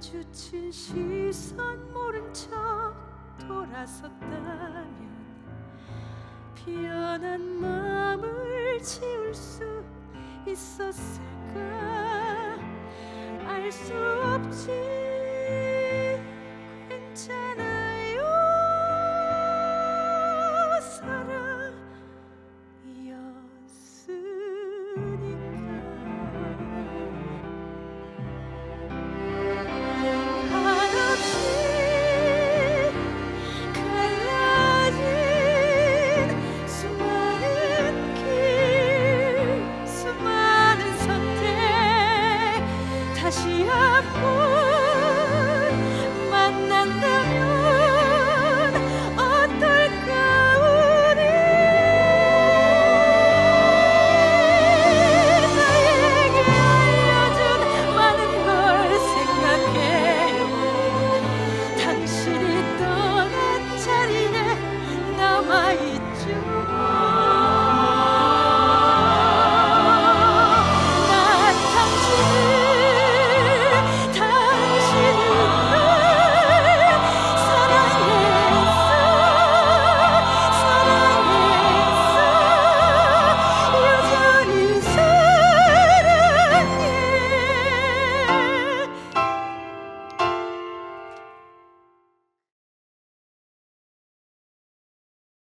마주친 시선 모른 척 돌아섰다면 피어난 마음을 지울 수 she have